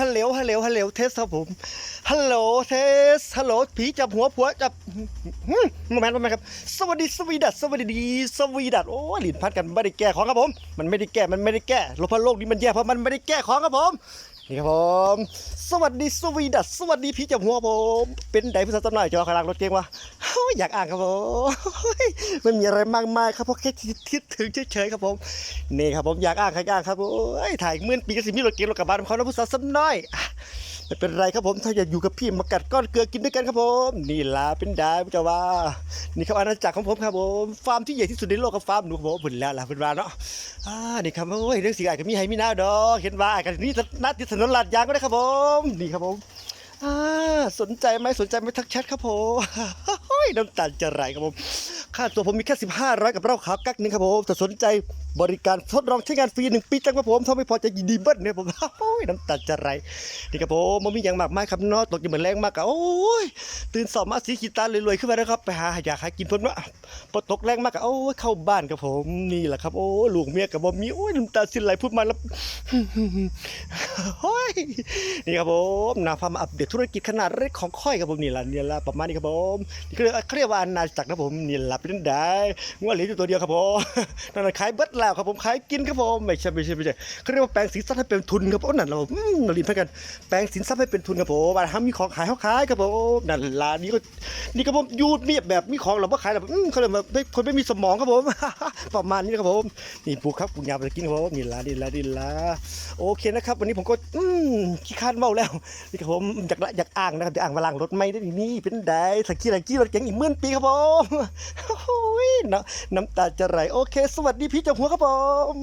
ฮัลโหลฮัลโหลฮัลโหลเทสครับผมฮัลโหลเทสฮัลโหลผีจับหัวผัวจับอืมโมเมนต์โมเมนต์ครับสวัสดีสวีดัสสวัสดีสวีดัสโอ้ยหลินพัดกันไม่ได้แก้ของครับผม มันไม่ได้แก้มันไม่ได้แก้โลกพันโลกนี้มันแย่เพราะมันไม่ได้แก้ของครับผมนี่ครับผมสวัสดีสวีดัสสวัสดีพีจับหัวผมเป็นไดผู้สาวตัวหน่อยจอขลังรถเก่งวะ อยากอ่านครับผมไม่มีอะไรมากมายครับเพราะแค่คิดถึงเฉยๆครับผมนี่ครับผมอยากอ่านใครอ่านครับโอ้ยถ่ายเมื่อปีกสิมีรถเก๋งรถกระบะของเขาแล้วผู้สาวสักน่อยไม่เป็นไรครับผมถ้าอยากอยู่กับพี่มากัดก้อนเกลือกินด้วยกันครับผมนี่ล่ะเป็นได้พุทธว่า นี่ครับอาณาจักรของผมครับผมฟาร์มที่ใหญ่ที่สุดในโลกกับฟาร์มหนูครับผมบุญแล้วล่ะเป็นวาเนาะอ่านี่ครับโอ้ยเรื่องสิ่งอ่านก็มีให้มีหน้าดอกเห็นว่าอ่านกันนี่นัดที่ถนนลาดยางก็ได้ครับผมนี่ครับผมอ่าสนใจไหมสนใจไหมทักแชทครับผม ยน้ำตาลจะไหลครับผมค่าตัวผมมีแค่15ร้อยกับเหล้าขาวกักหนึงครับผมแต่สนใจบริการทดลองใช้งานฟรีหนึ่งปีจังครับผมถ้าไม่พอจะยินดีเบิ้ลเนี่ยผมเฮ้ยน้ำตาลจะไหลนี่ครับผมมันมีอย่างมากมายครับนาะตกอยู่เหมือนแรงมากอะโอ้ยตื่นสอบมาสีขีตาเลยรวยๆขึ้นมาแล้วครับไปหาอยากหากินเพิ่นว่าพอตกแรงมากอะโอ้ยเข้าบ้านครับผมนี่แหละครับโอ้ยลูกเมียกับบ่มีโอ้ยน้ำตาสิไหลพูดมาแล้ว เฮ้ยนี่ครับผมนาพามาอัปเดตธุรกิจขนาดเล็กของค่อยครับผมนี่ละนี่ละประมาณนี้ครับผมนี่คือเขาเรียกว่าอาณาจักรครับผมนี่ละเป็นได้งวเหลืออยู่ตัวเดียวครับผมนั่นขายเบิดแล้วครับผมขายกินครับผมไม่ใช่ไม่ใช่ไม่ใช่เขาเรียกว่าแปลงสินทรัพย์ให้เป็นทุนครับผมนั่นเราอืมเราลิ้นพันกันแปลงสินทรัพย์ให้เป็นทุนครับผมบานห้ามมีของขายเขาขายครับผมนั่นละนี่ก็นี่ครับผมยูดเมียแบบมีของเราบ่ขายแบบอืมเขาเรียกว่าไม่คนไม่มีสมองครับผมประมาณนี้ครับผมนี่ปลูกครับปลูกยาไปกินครับผมนี่ละนี่ละนี่ละโอเคนะครับวันนี้ผมก็อืมขี้คร้านเมาแล้วนี่ครับผมอยากละอยากอ่างนะครับอยากอ่างมาล้างรถไม่ได้นี่เป็นได้สักขี้อะไรขี้รถเก๋งอีกหมื่นปีครับผมโอ้ยน้ำน้ำตาจะไหลโอเค สวัสดีพี่เจ้าหัวครับผม